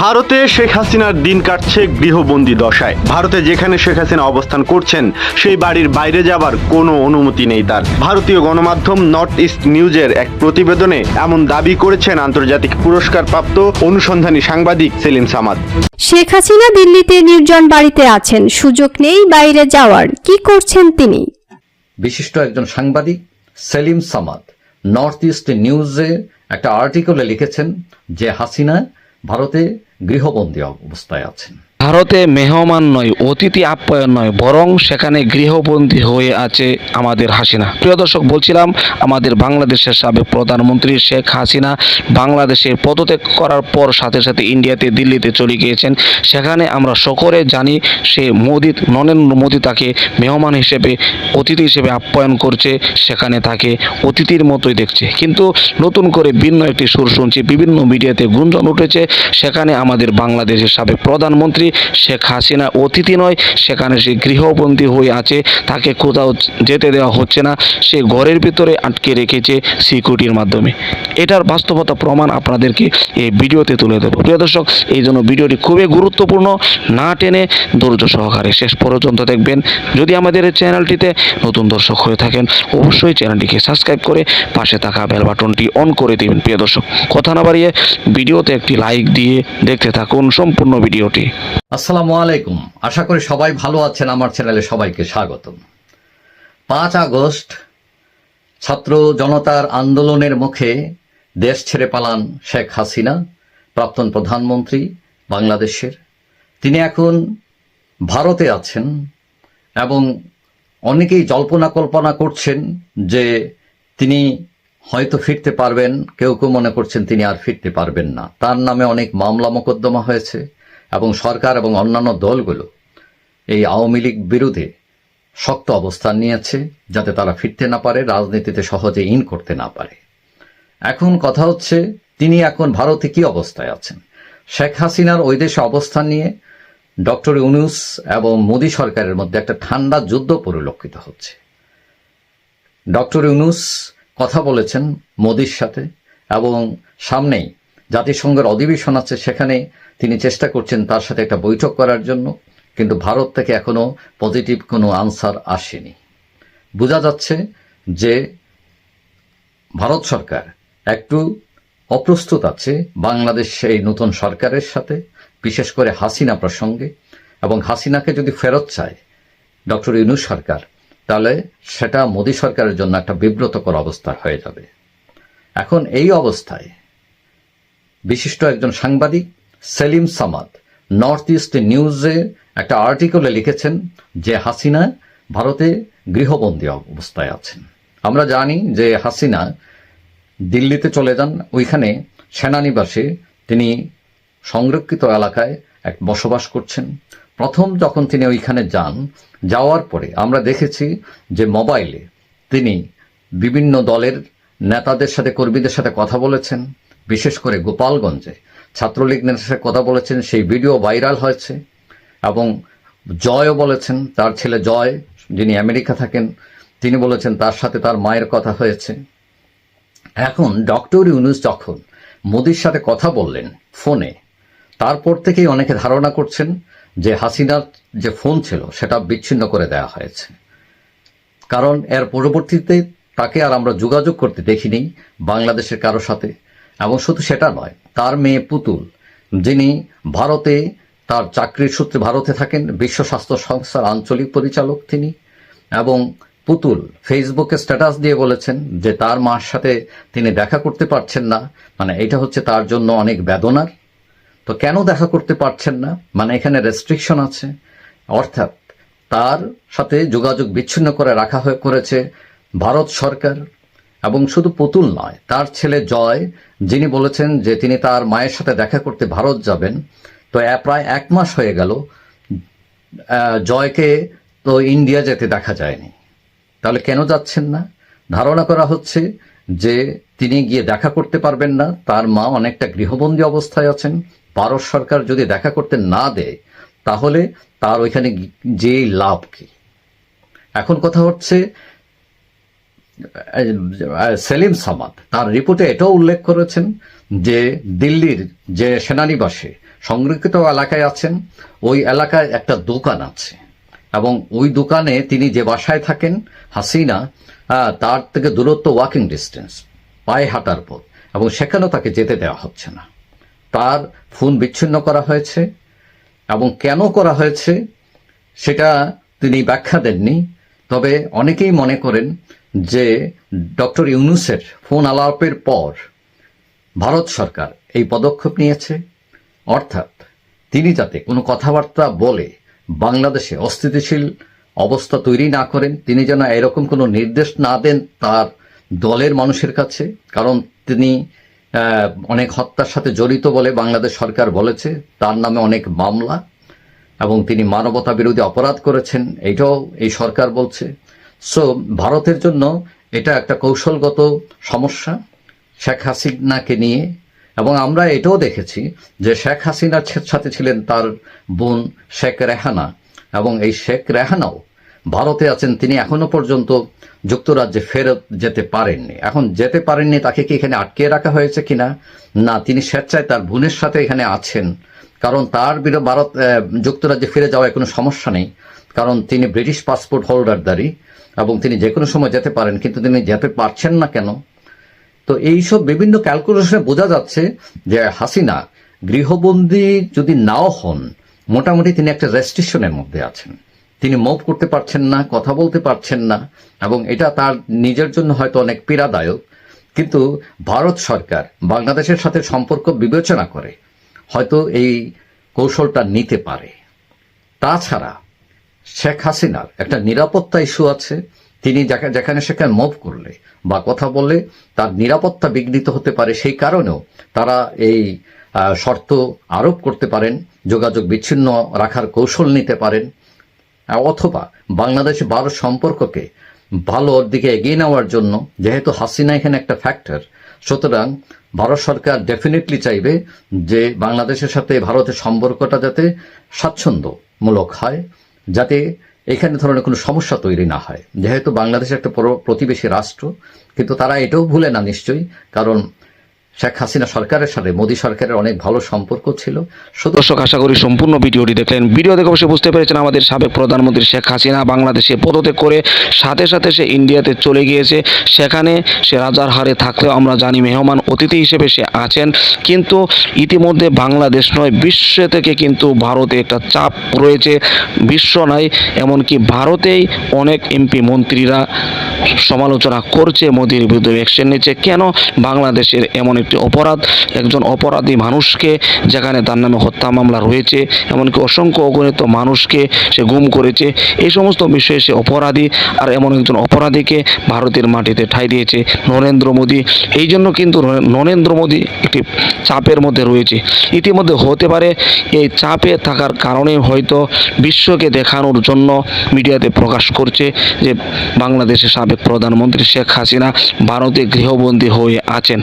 ভারতে শেখ হাসিনার দিন কাটছে গৃহবন্দী দশায়। ভারতে যেখানে শেখ হাসিনা অবস্থান করছেন সেই বাড়ির বাইরে যাবার কোনো অনুমতি নেই তার। ভারতীয় গণমাধ্যম নর্থ ইস্ট নিউজের এক প্রতিবেদনে এমন দাবি করেছেন আন্তর্জাতিক পুরস্কারপ্রাপ্ত অনুসন্ধানী সাংবাদিক সেলিম সামাদ। শেখ হাসিনা দিল্লিতে নির্জন বাড়িতে আছেন সুযোগ নেই বাইরে যাওয়ার। কি করছেন তিনি? বিশিষ্ট একজন সাংবাদিক সেলিম সামাদ নর্থ ইস্ট নিউজে একটা আর্টিকেলে লিখেছেন যে হাসিনা ভারতে গৃহবন্দী অবস্থায় আছেন। ভারতে মেহমান নয়, অতিথি আপ্যায়ন নয়, বরং সেখানে গৃহবন্দী হয়ে আছে আমাদের হাসিনা। প্রিয় দর্শক, বলছিলাম, আমাদের বাংলাদেশের সাবেক প্রধানমন্ত্রী শেখ হাসিনা বাংলাদেশে পদত্যাগ করার পর সাথে সাথে ইন্ডিয়াতে দিল্লিতে চলে গিয়েছেন। সেখানে আমরা সকলে জানি, সে মোদি, নরেন্দ্র মোদী তাকে মেহমান হিসেবে, অতিথি হিসেবে আপ্যায়ন করছে, সেখানে তাকে অতিথির মতোই দেখছে। কিন্তু নতুন করে ভিন্ন একটি সুর শুনছি, বিভিন্ন মিডিয়াতে গুঞ্জন উঠেছে, সেখানে আমাদের বাংলাদেশের সাবেক প্রধানমন্ত্রী শেখ হাসিনা অতিথি নয়, সেখানে সে গৃহবন্দী হয়ে আছে, তাকে কোথাও যেতে দেওয়া হচ্ছে না, সে ঘরের ভিতরে আটকে রেখেছে সিকিউরিটির মাধ্যমে। এটার বাস্তবতা প্রমাণ আপনাদেরকে এই ভিডিওতে তুলে দেবো। প্রিয় দর্শক, এই জন্য ভিডিওটি খুবই গুরুত্বপূর্ণ, না টেনে ধৈর্য সহকারে শেষ পর্যন্ত দেখবেন। যদি আমাদের এই চ্যানেলটিতে নতুন দর্শক হয়ে থাকেন, অবশ্যই চ্যানেলটিকে সাবস্ক্রাইব করে পাশে থাকা বেল বাটনটি অন করে দিবেন। প্রিয় দর্শক, কথা না বাড়িয়ে ভিডিওতে একটি লাইক দিয়ে দেখতে থাকুন সম্পূর্ণ ভিডিওটি। আসসালামু আলাইকুম। আশা করি সবাই ভালো আছেন। আমার চ্যানেলে সবাইকে স্বাগতম। পাঁচ আগস্ট, ছাত্র জনতার আন্দোলনের মুখে দেশ ছেড়ে পালান শেখ হাসিনা, প্রাক্তন প্রধানমন্ত্রী বাংলাদেশের। তিনি এখন ভারতে আছেন এবং অনেকেই জল্পনা কল্পনা করছেন যে তিনি হয়তো ফিরতে পারবেন, কেউ কেউ মনে করছেন তিনি আর ফিরতে পারবেন না। তার নামে অনেক মামলা মোকদ্দমা হয়েছে। এবং সরকার এবং অন্যান্য দলগুলো এই আওয়ামী লীগ বিরুদ্ধে শক্ত অবস্থান নিয়েছে যাতে তারা ফিরতে না পারে, রাজনীতিতে সহজে ইন করতে না পারে। এখন কথা হচ্ছে, তিনি এখন ভারতে কি অবস্থায় আছেন? শেখ হাসিনার ওই দেশে অবস্থান নিয়ে ডক্টর ইউনুস এবং মোদী সরকারের মধ্যে একটা ঠান্ডা যুদ্ধ পরিলক্ষিত হচ্ছে। ডক্টর ইউনুস কথা বলেছেন মোদির সাথে এবং সামনেই জাতিসংঘের অধিবেশন আছে, সেখানে তিনি চেষ্টা করছেন তার সাথে একটা বৈঠক করার জন্য, কিন্তু ভারত থেকে এখনও পজিটিভ কোনো আনসার আসেনি। বোঝা যাচ্ছে যে ভারত সরকার একটু অপ্রস্তুত আছে বাংলাদেশ এই নতুন সরকারের সাথে, বিশেষ করে হাসিনা প্রসঙ্গে, এবং হাসিনাকে যদি ফেরত চায় ডক্টর ইউনুস সরকার, তাহলে সেটা মোদী সরকারের জন্য একটা বিব্রতকর অবস্থা হয়ে যাবে। এখন এই অবস্থায় বিশিষ্ট একজন সাংবাদিক সেলিম সামাদ, নর্থ ইস্ট নিউজে একটা আর্টিকেলে লিখেছেন যে হাসিনা ভারতে গৃহবন্দী অবস্থায় আছেন। আমরা জানি যে হাসিনা দিল্লিতে চলে যান, ওইখানে সেনানিবাসে তিনি সংরক্ষিত এলাকায় এক বসবাস করছেন। প্রথম যখন তিনি ওইখানে যান, যাওয়ার পরে আমরা দেখেছি যে মোবাইলে তিনি বিভিন্ন দলের নেতাদের সাথে, কর্মীদের সাথে কথা বলেছেন, বিশেষ করে গোপালগঞ্জে। ছাত্রলীগ নেতার কথা বলেছেন, সেই ভিডিও ভাইরাল হয়েছে এবং জয়ও বলেছেন, তার ছেলে জয়, যিনি আমেরিকা থাকেন, তিনি বলেছেন তার সাথে তার মায়ের কথা হয়েছে। এখন ডক্টর ইউনুস যখন মোদির সাথে কথা বললেন ফোনে, তারপর থেকেই অনেকে ধারণা করছেন যে হাসিনার যে ফোন ছিল, সেটা বিচ্ছিন্ন করে দেওয়া হয়েছে। কারণ এর পরবর্তীতে তাকে আর আমরা যোগাযোগ করতে দেখিনি বাংলাদেশের কারও সাথে, এবং শুধু সেটা নয় তার মেয়ে পুতুল, যিনি ভারতে তার চাকরির সূত্রে ভারতে থাকেন, বিশ্ব স্বাস্থ্য সংস্থার আঞ্চলিক পরিচালক তিনি, এবং পুতুল ফেসবুকে স্ট্যাটাস দিয়ে বলেছেন যে তার মার সাথে তিনি দেখা করতে পারছেন না মানে এটা হচ্ছে তার জন্য অনেক বেদনার। তো কেন দেখা করতে পারছেন না? মানে এখানে রেস্ট্রিকশন আছে। অর্থাৎ তার সাথে যোগাযোগ বিচ্ছিন্ন করে রাখা হয়ে করেছে ভারত সরকার। এবং শুধু পুতুল নয়, তার ছেলে জয়, যিনি বলেছেন যে তিনি তার মায়ের সাথে দেখা করতে ভারত যাবেন। তো প্রায় এক মাস হয়ে গেল জয়কে তো ইন্ডিয়া যেতে দেখা যায়নি। তাহলে কেন যাচ্ছেন না? ধারণা করা হচ্ছে যে তিনি গিয়ে দেখা করতে পারবেন না, তার মা অনেকটা গৃহবন্দী অবস্থায় আছেন। ভারত সরকার যদি দেখা করতে না দেয়, তাহলে তার ওইখানে যে লাভ কি? এখন কথা হচ্ছে সেলিম সামাদ, তার রিপোর্টে এটাও উল্লেখ করেছেন যে দিল্লির যে সেনানিবাসে সংরক্ষিত এলাকায় আছেন, ওই এলাকায় একটা দোকান আছে। এবং ওই দোকানে তিনি যে বাসায় থাকেন, হাসিনা তার থেকে দূরত্ব ওয়াকিং ডিস্টেন্স পায়ে হাঁটার পথ, এবং সেখানেও তাকে যেতে দেওয়া হচ্ছে না। তার ফোন বিচ্ছিন্ন করা হয়েছে, এবং কেন করা হয়েছে, সেটা তিনি ব্যাখ্যা দেননি। তবে অনেকেই মনে করেন যে ডক্টর ইউনুসের ফোন আলাপের পর ভারত সরকার এই পদক্ষেপ নিয়েছে। অর্থাৎ তিনি যাতে কোনো কথাবার্তা বলে বাংলাদেশে অস্থিতিশীল অবস্থা তৈরি না করেন, তিনি যেন এরকম কোনো নির্দেশ না দেন তার দলের মানুষের কাছে, কারণ তিনি অনেক হত্যার সাথে জড়িত বলে বাংলাদেশ সরকার বলেছে। তার নামে অনেক মামলা এবং তিনি মানবতা বিরোধী অপরাধ করেছেন এটাও এই সরকার বলছে। সো ভারতের জন্য এটা একটা কৌশলগত সমস্যা শেখ হাসিনাকে নিয়ে, এবং আমরা এটাও দেখেছি যে শেখ হাসিনার সাথে ছিলেন তার বোন শেখ রেহানা, এবং এই শেখ রেহানাও ভারতে আছেন, তিনি এখনও পর্যন্ত যুক্তরাজ্যে ফেরত যেতে পারেননি। এখন যেতে পারেননি, তাকে কি এখানে আটকে রাখা হয়েছে কিনা? না, তিনি স্বেচ্ছায় তার বোনের সাথে এখানে আছেন। কারণ তার বিরো ভারত যুক্তরাজ্যে ফিরে যাওয়ায় কোনো সমস্যা নেই। কারণ তিনি ব্রিটিশ পাসপোর্ট হোল্ডারদারি এবং তিনি যে কোনো সময় যেতে পারেন, কিন্তু তিনি যেতে পারছেন না কেন? তো এইসব বিভিন্ন ক্যালকুলেশনে বোঝা যাচ্ছে যে হাসিনা গৃহবন্দী যদি নাও হন, মোটামুটি তিনি একটা রেস্ট্রিকশনের মধ্যে আছেন। তিনি মুভ করতে পারছেন না, কথা বলতে পারছেন না, এবং এটা তার নিজের জন্য হয়তো অনেক পীড়াদায়ক। কিন্তু ভারত সরকার বাংলাদেশের সাথে সম্পর্ক বিবেচনা করে হয়তো এই কৌশলটা নিতে পারে। তাছাড়া শেখ হাসিনার একটা নিরাপত্তা ইস্যু আছে। তিনি যেখানে সেখানে মুভ করলে বা কথা বললে তার নিরাপত্তা বিঘ্নিত হতে পারে। সেই কারণেও তারা এই শর্ত আরোপ করতে পারেন, যোগাযোগ বিচ্ছিন্ন রাখার কৌশল নিতে পারেন, অথবা বাংলাদেশ ভারত সম্পর্ককে ভালোর দিকে এগিয়ে নেওয়ার জন্য, যেহেতু হাসিনা এখানে একটা ফ্যাক্টর সুতরাং ভারত সরকার ডেফিনেটলি চাইবে যে বাংলাদেশের সাথে ভারতের সম্পর্কটা যাতে স্বাচ্ছন্দ্যমূলক হয়, যাতে এখানে ধরনের কোনো সমস্যা তৈরি না হয়। যেহেতু বাংলাদেশ একটা প্রতিবেশী রাষ্ট্র, কিন্তু তারা এটাও ভুলে না নিশ্চয়ই, কারণ শেখ হাসিনা সরকারের সাথে, মোদী সরকারের অনেক ভালো সম্পর্ক ছিল। দর্শক, আশা করি সম্পূর্ণ ভিডিওটি দেখলেন। ভিডিও দেখে অবশ্যই বুঝতে পেরেছেন আমাদের সাবেক প্রধানমন্ত্রী শেখ হাসিনা বাংলাদেশে পদত্যাগ করে সাথে সাথে সে ইন্ডিয়াতে চলে গিয়েছে। সেখানে সে রাজার হারে থাকলেও আমরা জানি মেহমান অতিথি হিসেবে সে আছেন। কিন্তু ইতিমধ্যে বাংলাদেশ নয়, বিশ্ব থেকে কিন্তু ভারতে একটা চাপ রয়েছে। বিশ্ব নয়, এমনকি ভারতেই অনেক এমপি মন্ত্রীরা সমালোচনা করছে মোদির বিরুদ্ধে অ্যাকশন নিচ্ছে। কেন বাংলাদেশের এমন একটি অপরাধ, একজন অপরাধী মানুষকে যেখানে তার নামে হত্যা মামলা রয়েছে, এমনকি অসংখ্য অগণিত মানুষকে সে গুম করেছে। এই সমস্ত বিষয়ে সে অপরাধী আর এমন একজন অপরাধীকে ভারতের মাটিতে ঠাই দিয়েছে নরেন্দ্র মোদী। এই জন্য কিন্তু নরেন্দ্র মোদী একটি চাপের মধ্যে রয়েছে। ইতিমধ্যে হতে পারে এই চাপে থাকার কারণে হয়তো বিশ্বকে দেখানোর জন্য মিডিয়াতে প্রকাশ করছে যে বাংলাদেশের সাবেক প্রধানমন্ত্রী শেখ হাসিনা ভারতে গৃহবন্দী হয়ে আছেন।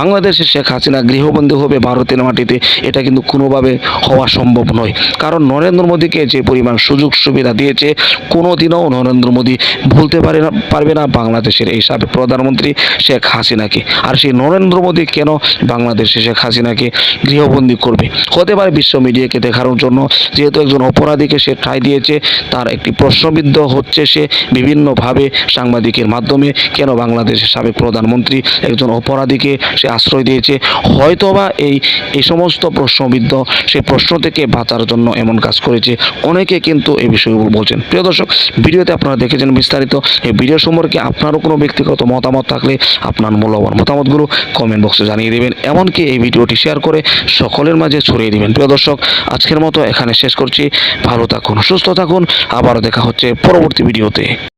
বাংলাদেশের শেখ হাসিনা গৃহবন্দী হবে ভারতের মাটিতে, এটা কিন্তু কোনোভাবে হওয়া সম্ভব নয়। কারণ নরেন্দ্র মোদীকে যে পরিমাণ সুযোগ সুবিধা দিয়েছে, কোনোদিনও নরেন্দ্র মোদী ভুলতে পারে না, পারবে না বাংলাদেশের এই সাবেক প্রধানমন্ত্রী শেখ হাসিনাকে। আর সেই নরেন্দ্র মোদী কেন বাংলাদেশে শেখ হাসিনাকে গৃহবন্দী করবে? হতে পারে বিশ্ব মিডিয়াকে দেখানোর জন্য, যেহেতু একজন অপরাধীকে সে ঠাঁই দিয়েছে, তার একটি প্রশ্নবিদ্ধ হচ্ছে সে বিভিন্নভাবে সাংবাদিকের মাধ্যমে কেন বাংলাদেশের সাবেক প্রধানমন্ত্রী একজন অপরাধীকে সে আশ্রয় দিয়েছে। হয়তোবা এই এই সমস্ত প্রশ্নবিদ্ধ সেই প্রশ্ন থেকে বাঁচার জন্য এমন কাজ করেছে। অনেকে কিন্তু এই বিষয়গুলো বলছেন। প্রিয় দর্শক, ভিডিওতে আপনারা দেখেছেন বিস্তারিত। এই ভিডিও সম্পর্কে আপনারও কোনো ব্যক্তিগত মতামত থাকলে আপনার মূল্যবান মতামতগুলো কমেন্ট বক্সে জানিয়ে দেবেন। এমনকি এই ভিডিওটি শেয়ার করে সকলের মাঝে ছড়িয়ে দিবেন। প্রিয় দর্শক, আজকের মতো এখানে শেষ করছি। ভালো থাকুন, সুস্থ থাকুন। আবারও দেখা হচ্ছে পরবর্তী ভিডিওতে।